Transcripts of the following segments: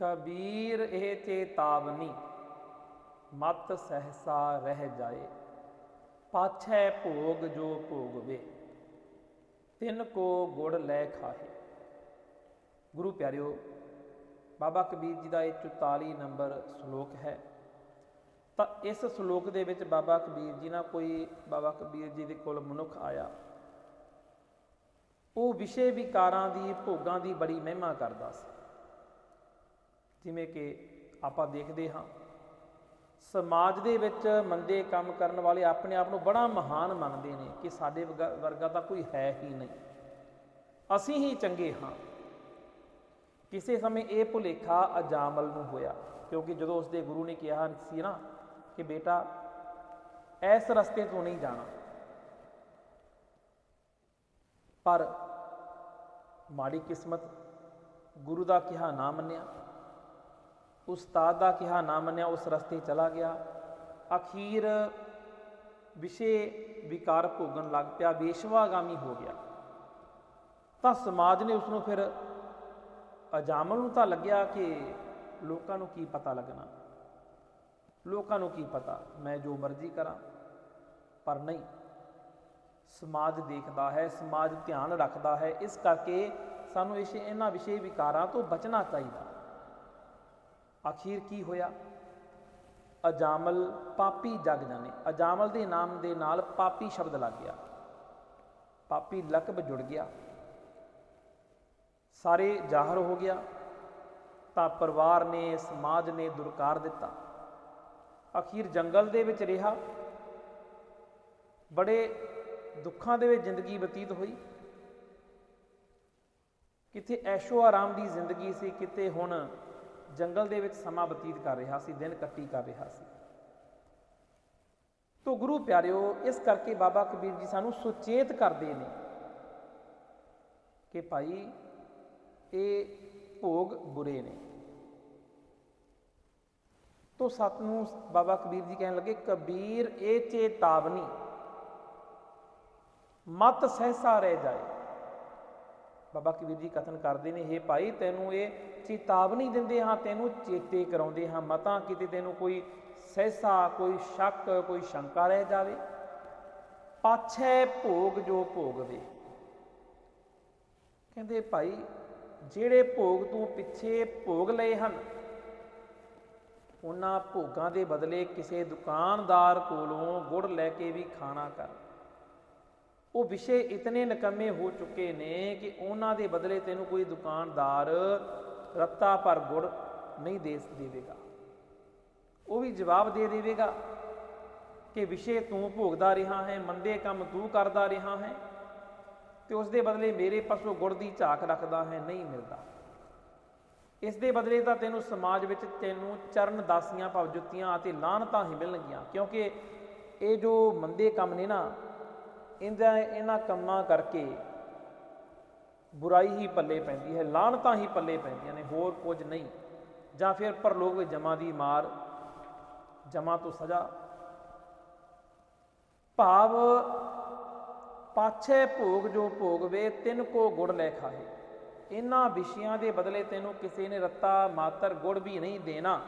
ਕਬੀਰ ਇਹ ਚੇਤਾਵਨੀ, ਮਤ ਸਹਸਾ ਰਹਿ ਜਾਏ, ਪਾਛੈ ਭੋਗ ਜੋ ਭੋਗਵੇ, ਤਿਨ ਕੋ ਗੁੜ ਲੈ ਖਾਹੇ। ਗੁਰੂ ਪਿਆਰਿਓ, ਬਾਬਾ ਕਬੀਰ ਜੀ ਦਾ ਇਹ 44 ਨੰਬਰ ਸ਼ਲੋਕ ਹੈ। ਤਾਂ ਇਸ ਸ਼ਲੋਕ ਦੇ ਵਿੱਚ ਬਾਬਾ ਕਬੀਰ ਜੀ ਨਾਲ ਕੋਈ ਬਾਬਾ ਕਬੀਰ ਜੀ ਦੇ ਕੋਲ ਮਨੁੱਖ ਆਇਆ, ਉਹ ਵਿਸ਼ੇ ਵਿਕਾਰਾਂ ਦੀ, ਭੋਗਾਂ ਦੀ ਬੜੀ ਮਹਿਮਾ ਕਰਦਾ ਸੀ। ਜਿਵੇਂ ਕਿ ਆਪਾਂ ਦੇਖਦੇ ਹਾਂ, ਸਮਾਜ ਦੇ ਵਿੱਚ ਮੰਦੇ ਕੰਮ ਕਰਨ ਵਾਲੇ ਆਪਣੇ ਆਪ ਨੂੰ ਬੜਾ ਮਹਾਨ ਮੰਨਦੇ ਨੇ ਕਿ ਸਾਡੇ ਵਰਗਾ ਵਰਗਾ ਤਾਂ ਕੋਈ ਹੈ ਹੀ ਨਹੀਂ। ਅਸੀਂ ਹੀ ਚੰਗੇ ਹਾਂ। ਕਿਸੇ ਸਮੇਂ ਇਹ ਭੁਲੇਖਾ ਅਜਾਮਲ ਨੂੰ ਹੋਇਆ, ਕਿਉਂਕਿ ਜਦੋਂ ਉਸਦੇ ਗੁਰੂ ਨੇ ਕਿਹਾ ਸੀ ਨਾ ਕਿ ਬੇਟਾ, ਇਸ ਰਸਤੇ ਤੋਂ ਨਹੀਂ ਜਾਣਾ। ਪਰ ਮਾੜੀ ਕਿਸਮਤ ਗੁਰੂ ਦਾ ਕਿਹਾ ਨਾ ਮੰਨਿਆ। ਉਸਤਾਦ ਦਾ ਕਿਹਾ ਨਾ ਮੰਨਿਆ, ਉਸ ਰਸਤੇ ਚਲਾ ਗਿਆ। ਅਖੀਰ ਵਿਸ਼ੇ ਵਿਕਾਰ ਭੋਗਣ ਲੱਗ ਪਿਆ ਵੇਸ਼ਵਾਗਾਮੀ ਹੋ ਗਿਆ। ਤਾਂ ਸਮਾਜ ਨੇ ਉਸ ਨੂੰ ਫਿਰ ਅਜਾਮਲ ਨੂੰ ਤਾਂ ਲੱਗਿਆ ਕਿ ਲੋਕਾਂ ਨੂੰ ਕੀ ਪਤਾ ਲੱਗਣਾ। ਲੋਕਾਂ ਨੂੰ ਕੀ ਪਤਾ, ਮੈਂ ਜੋ ਮਰਜ਼ੀ ਕਰਾਂ, ਪਰ ਨਹੀਂ। ਸਮਾਜ ਦੇਖਦਾ ਹੈ, ਸਮਾਜ ਧਿਆਨ ਰੱਖਦਾ ਹੈ। ਇਸ ਕਰਕੇ ਸਾਨੂੰ ਇਸ, ਇਹਨਾਂ ਵਿਸ਼ੇ ਵਿਕਾਰਾਂ ਤੋਂ ਬਚਣਾ ਚਾਹੀਦਾ। ਆਖੀਰ ਕੀ ਹੋਇਆ? ਅਜਾਮਲ ਪਾਪੀ ਜਗ ਜਾਣੇ। ਅਜਾਮਲ ਦੇ ਨਾਮ ਦੇ ਨਾਲ ਪਾਪੀ ਸ਼ਬਦ ਲੱਗ ਗਿਆ। ਪਾਪੀ ਲਕਬ ਜੁੜ ਗਿਆ। ਸਾਰੇ ਜ਼ਾਹਰ ਹੋ ਗਿਆ। ਤਾਂ ਪਰਿਵਾਰ ਨੇ, ਸਮਾਜ ਨੇ ਦੁਰਕਾਰ ਦਿੱਤਾ। ਅਖੀਰ ਜੰਗਲ ਦੇ ਵਿੱਚ ਰਿਹਾ। ਬੜੇ ਦੁੱਖਾਂ ਦੇ ਵਿੱਚ ਜ਼ਿੰਦਗੀ ਬਤੀਤ ਹੋਈ। ਕਿਤੇ ਐਸ਼ੋ ਆਰਾਮ ਦੀ ਜ਼ਿੰਦਗੀ ਸੀ ਕਿਤੇ ਹੁਣ ਜੰਗਲ ਦੇ ਵਿੱਚ ਸਮਾਂ ਬਤੀਤ ਕਰ ਰਿਹਾ ਸੀ, ਦਿਨ ਕੱਟੀ ਕਰ ਰਿਹਾ ਸੀ। ਤੋ ਗੁਰੂ ਪਿਆਰਿਓ, ਇਸ ਕਰਕੇ ਬਾਬਾ ਕਬੀਰ ਜੀ ਸਾਨੂੰ ਸੁਚੇਤ ਕਰਦੇ ਨੇ ਕਿ ਭਾਈ, ਇਹ ਭੋਗ ਬੁਰੇ ਨੇ। ਤੋ ਸਤ ਨੂੰ ਬਾਬਾ ਕਬੀਰ ਜੀ ਕਹਿਣ ਲੱਗੇ, ਕਬੀਰ, ਇਹ ਚੇਤਾਵਨੀ, ਮਤ ਸਹਿਸਾ ਰਹਿ ਜਾਏ। ਬਾਬਾ ਕਬੀਰ ਜੀ ਕਥਨ ਕਰਦੇ ਨੇ ਇਹ ਭਾਈ, ਤੈਨੂੰ ਇਹ ਚੇਤਾਵਨੀ ਦਿੰਦੇ ਹਾਂ, ਤੈਨੂੰ ਚੇਤੇ ਕਰਾਉਂਦੇ ਹਾਂ, ਮਤਾਂ ਕਿਤੇ ਤੈਨੂੰ ਕੋਈ ਸਹਿਸਾ, ਕੋਈ ਸ਼ੱਕ, ਕੋਈ ਸ਼ੰਕਾ ਰਹਿ ਜਾਵੇ। ਪਾਛੈ ਭੋਗ ਜੋ ਭੋਗਵੇ। ਕਹਿੰਦੇ ਭਾਈ, ਜਿਹੜੇ ਭੋਗ ਤੂੰ ਪਿੱਛੇ ਭੋਗ ਲਏ ਹਨ, ਉਹਨਾਂ ਭੋਗਾਂ ਦੇ ਬਦਲੇ ਕਿਸੇ ਦੁਕਾਨਦਾਰ ਕੋਲੋਂ ਗੁੜ ਲੈ ਕੇ ਵੀ ਖਾਣਾ ਕਰ। ਉਹ ਵਿਸ਼ੇ ਇਤਨੇ ਨਕਮੇ ਹੋ ਚੁੱਕੇ ਨੇ ਕਿ ਉਹਨਾਂ ਦੇ ਬਦਲੇ ਤੈਨੂੰ ਕੋਈ ਦੁਕਾਨਦਾਰ ਰੱਤਾ ਪਰ ਗੁੜ ਨਹੀਂ ਦੇ ਦੇਵੇਗਾ। ਉਹ ਵੀ ਜਵਾਬ ਦੇ ਦੇਵੇਗਾ ਕਿ ਵਿਸ਼ੇ ਤੂੰ ਭੋਗਦਾ ਰਿਹਾ ਹੈ, ਮੰਦੇ ਕੰਮ ਤੂੰ ਕਰਦਾ ਰਿਹਾ ਹੈ ਤੇ ਉਸ ਦੇ ਬਦਲੇ ਮੇਰੇ ਪਾਸੋਂ ਗੁੜ ਦੀ ਝਾਕ ਰੱਖਦਾ ਹੈ, ਨਹੀਂ ਮਿਲਦਾ। ਇਸ ਦੇ ਬਦਲੇ ਤਾਂ ਤੈਨੂੰ ਸਮਾਜ ਵਿੱਚ ਤੈਨੂੰ ਚਰਨ ਦਾਸੀਆਂ ਭਵ ਜੁੱਤੀਆਂ ਅਤੇ ਲਾਹਨਤਾਂ ਹੀ ਮਿਲਣਗੀਆਂ ਕਿਉਂਕਿ ਇਹ ਜੋ ਮੰਦੇ ਕੰਮ ਨੇ ਨਾ ਇਹਨਾਂ ਇਹਨਾਂ ਕੰਮਾਂ ਕਰਕੇ ਬੁਰਾਈ ਹੀ ਪੱਲੇ ਪੈਂਦੀ ਹੈ, ਲਾਹਨਤਾਂ ਹੀ ਪੱਲੇ ਪੈਂਦੀਆਂ ਨੇ, ਹੋਰ ਕੁਝ ਨਹੀਂ। ਜਾਂ ਫਿਰ ਪਰਲੋਕ ਵਿੱਚ ਜਮਾ ਦੀ ਮਾਰ, ਜਮਾ ਤੋਂ ਸਜ਼ਾ। ਭਾਵ ਪਾਛੇ ਭੋਗ ਜੋ ਭੋਗਵੇ, ਤਿੰਨ ਕੋ ਗੁੜ ਲੈ ਖਾਏ। ਇਹਨਾਂ ਵਿਸ਼ਿਆਂ ਦੇ ਬਦਲੇ ਤੈਨੂੰ ਕਿਸੇ ਨੇ ਰੱਤਾ, ਮਾਤਰ, ਗੁੜ ਵੀ ਨਹੀਂ ਦੇਣਾ।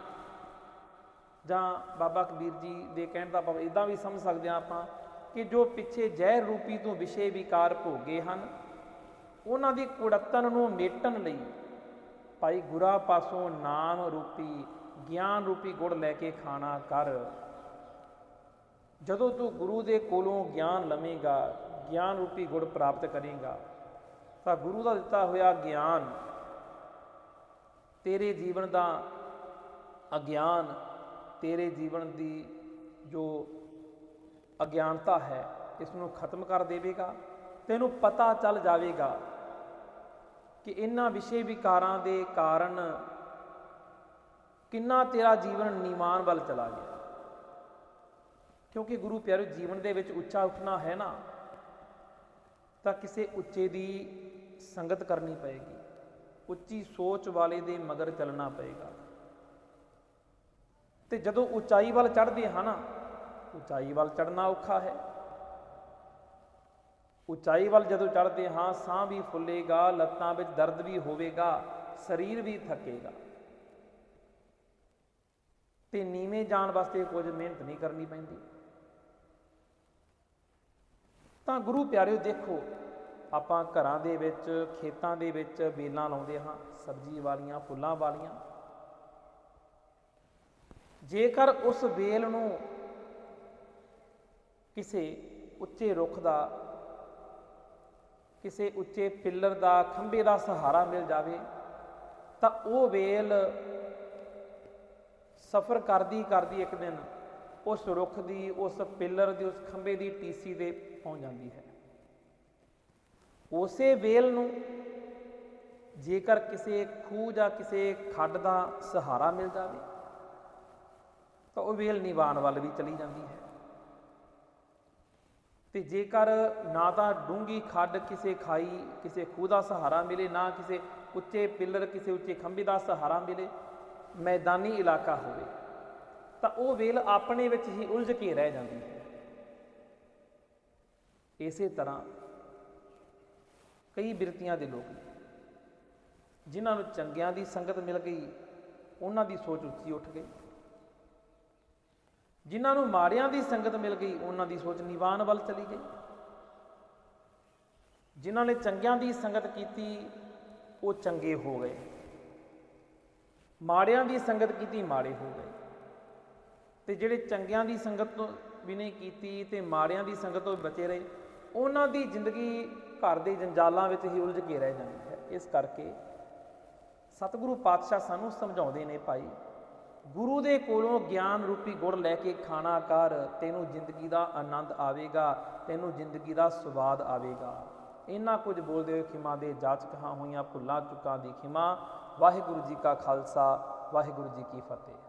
ਜਾਂ ਬਾਬਾ ਕਬੀਰ ਜੀ ਦੇ ਕਹਿਣ ਦਾ ਭਾਵ ਇਦਾਂ ਵੀ ਸਮਝ ਸਕਦੇ ਆ ਆਪਾਂ ਕਿ ਜੋ ਪਿੱਛੇ ਜ਼ਹਿਰ ਰੂਪੀ ਤੋਂ ਵਿਸ਼ੇ ਵਿਕਾਰ ਭੋਗੇ ਹਨ, ਉਹਨਾਂ ਦੀ ਕੁੜੱਤਨ ਨੂੰ ਮੇਟਣ ਲਈ ਭਾਈ ਗੁਰਾ ਪਾਸੋਂ ਨਾਮ ਰੂਪੀ, ਗਿਆਨ ਰੂਪੀ ਗੁੜ ਲੈ ਕੇ ਖਾਣਾ ਕਰ। ਜਦੋਂ ਤੂੰ ਗੁਰੂ ਦੇ ਕੋਲੋਂ ਗਿਆਨ ਲਵੇਂਗਾ, ਗਿਆਨ ਰੂਪੀ ਗੁੜ ਪ੍ਰਾਪਤ ਕਰੇਗਾ, ਤਾਂ ਗੁਰੂ ਦਾ ਦਿੱਤਾ ਹੋਇਆ ਗਿਆਨ ਤੇਰੇ ਜੀਵਨ ਦਾ ਅਗਿਆਨ, ਤੇਰੇ ਜੀਵਨ ਦੀ ਜੋ ਅਗਿਆਨਤਾ ਹੈ ਇਸ ਨੂੰ ਖਤਮ ਕਰ ਦੇਵੇਗਾ ਤੈਨੂੰ ਪਤਾ ਚੱਲ ਜਾਵੇਗਾ ਕਿ ਇਹਨਾਂ ਵਿਸ਼ੇ ਵਿਕਾਰਾਂ ਦੇ ਕਾਰਨ ਕਿੰਨਾ ਤੇਰਾ ਜੀਵਨ ਨੀਵਾਨ ਵੱਲ ਚਲਾ ਗਿਆ। ਕਿਉਂਕਿ ਗੁਰੂ ਪਿਆਰੇ ਜੀਵਨ ਦੇ ਵਿੱਚ ਉੱਚਾ ਉੱਠਣਾ ਹੈ ਨਾ, ਤਾਂ ਕਿਸੇ ਉੱਚੇ ਦੀ ਸੰਗਤ ਕਰਨੀ ਪਏਗੀ। ਉੱਚੀ ਸੋਚ ਵਾਲੇ ਦੇ ਮਗਰ ਚੱਲਣਾ ਪਏਗਾ। ਤੇ ਜਦੋਂ ਉਚਾਈ ਵੱਲ ਚੜ੍ਹਦੇ ਹਾਂ ਨਾ ਉਚਾਈ ਵੱਲ ਚੜਨਾ ਔਖਾ ਹੈ। ਉਚਾਈ ਵੱਲ ਜਦੋਂ ਚੜ੍ਹਦੇ ਹਾਂ, ਸਾਹ ਵੀ ਫੁੱਲੇਗਾ, ਲੱਤਾਂ ਵਿੱਚ ਦਰਦ ਵੀ ਹੋਵੇਗਾ, ਸਰੀਰ ਵੀ ਥੱਕੇਗਾ। ਤੇ ਨੀਵੇਂ ਜਾਣ ਵਾਸਤੇ ਕੁਝ ਮਿਹਨਤ ਨਹੀਂ ਕਰਨੀ ਪੈਂਦੀ। ਤਾਂ ਗੁਰੂ ਪਿਆਰਿਓ, ਦੇਖੋ, ਆਪਾਂ ਘਰਾਂ ਦੇ ਵਿੱਚ, ਖੇਤਾਂ ਦੇ ਵਿੱਚ ਵੇਲਾਂ ਲਾਉਂਦੇ ਹਾਂ, ਸਬਜ਼ੀ ਵਾਲੀਆਂ, ਫੁੱਲਾਂ ਵਾਲੀਆਂ। ਜੇਕਰ ਉਸ ਵੇਲ ਨੂੰ ਕਿਸੇ ਉੱਚੇ ਰੁੱਖ ਦਾ, ਕਿਸੇ ਉੱਚੇ ਪਿੱਲਰ ਦਾ, ਖੰਭੇ ਦਾ ਸਹਾਰਾ ਮਿਲ ਜਾਵੇ, ਤਾਂ ਉਹ ਵੇਲ ਸਫ਼ਰ ਕਰਦੀ ਕਰਦੀ ਇੱਕ ਦਿਨ ਉਸ ਰੁੱਖ ਦੀ, ਉਸ ਪਿੱਲਰ ਦੀ, ਉਸ ਖੰਭੇ ਦੀ ਟੀਸੀ ਤੇ ਪਹੁੰਚ ਜਾਂਦੀ ਹੈ। ਉਸੇ ਵੇਲ ਨੂੰ ਜੇਕਰ ਕਿਸੇ ਖੂਹ ਜਾਂ ਕਿਸੇ ਖੱਡ ਦਾ ਸਹਾਰਾ ਮਿਲ ਜਾਵੇ, ਤਾਂ ਉਹ ਵੇਲ ਨਿਵਾਨ ਵੱਲ ਵੀ ਚਲੀ ਜਾਂਦੀ ਹੈ। ਤੇ ਜੇਕਰ ਨਾ ਤਾਂ ਡੂੰਗੀ ਖੱਡ ਕਿਸੇ ਖਾਈ, ਕਿਸੇ ਖੂਹ ਦਾ ਸਹਾਰਾ ਮਿਲੇ, ਨਾ ਕਿਸੇ ਉੱਚੇ ਪਿੱਲਰ, ਕਿਸੇ ਉੱਚੇ ਖੰਭੇ ਦਾ ਸਹਾਰਾ ਮਿਲੇ, ਮੈਦਾਨੀ ਇਲਾਕਾ ਹੋਵੇ, ਤਾਂ ਉਹ ਵੇਲ ਆਪਣੇ ਵਿੱਚ ਹੀ ਉਲਝ ਕੇ ਰਹਿ ਜਾਂਦੀ ਹੈ। ਇਸੇ ਤਰ੍ਹਾਂ ਕਈ ਬਿਰਤੀਆਂ ਦੇ ਲੋਕ ਜਿਨ੍ਹਾਂ ਨੂੰ ਚੰਗਿਆਂ ਦੀ ਸੰਗਤ ਮਿਲ ਗਈ, ਉਹਨਾਂ ਦੀ ਸੋਚ ਉੱਚੀ ਉੱਠ ਗਈ। ਜਿਨ੍ਹਾਂ ਨੂੰ ਮਾੜਿਆਂ ਦੀ ਸੰਗਤ ਮਿਲ ਗਈ, ਉਹਨਾਂ ਦੀ ਸੋਚ ਨਿਵਾਨ ਵੱਲ ਚਲੀ ਗਈ। ਜਿਨ੍ਹਾਂ ਨੇ ਚੰਗਿਆਂ ਦੀ ਸੰਗਤ ਕੀਤੀ, ਉਹ ਚੰਗੇ ਹੋ ਗਏ। ਮਾੜਿਆਂ ਦੀ ਸੰਗਤ ਕੀਤੀ, ਮਾੜੇ ਹੋ ਗਏ। ਤੇ ਜਿਹੜੇ ਚੰਗਿਆਂ ਦੀ ਸੰਗਤ ਤੋਂ ਵੀ ਨਹੀਂ ਕੀਤੀ, ਤੇ ਮਾੜਿਆਂ ਦੀ ਸੰਗਤ ਤੋਂ ਬਚੇ ਰਹੇ, ਉਹਨਾਂ ਦੀ ਜ਼ਿੰਦਗੀ ਘਰ ਦੇ ਜੰਜਾਲਾਂ ਵਿੱਚ ਹੀ ਉਲਝ ਕੇ ਰਹਿ ਜਾਂਦੀ ਹੈ। ਇਸ ਕਰਕੇ ਸਤਿਗੁਰੂ ਪਾਤਸ਼ਾਹ ਸਾਨੂੰ ਸਮਝਾਉਂਦੇ ਨੇ ਭਾਈ ਗੁਰੂ ਦੇ ਕੋਲੋਂ ਗਿਆਨ ਰੂਪੀ ਗੁੜ ਲੈ ਕੇ ਖਾਣਾ ਕਰ, ਤੈਨੂੰ ਜ਼ਿੰਦਗੀ ਦਾ ਆਨੰਦ ਆਵੇਗਾ, ਤੈਨੂੰ ਜ਼ਿੰਦਗੀ ਦਾ ਸਵਾਦ ਆਵੇਗਾ। ਇੰਨਾ ਕੁਝ ਬੋਲਦੇ ਹੋਏ ਖਿਮਾ ਦੇ ਜਾਚ ਕਹਾ ਹੋਈਆਂ ਭੁੱਲਾਂ ਚੁੱਕਾਂ ਦੀ ਖਿਮਾ। ਵਾਹਿਗੁਰੂ ਜੀ ਕਾ ਖਾਲਸਾ, ਵਾਹਿਗੁਰੂ ਜੀ ਕੀ ਫਤਿਹ।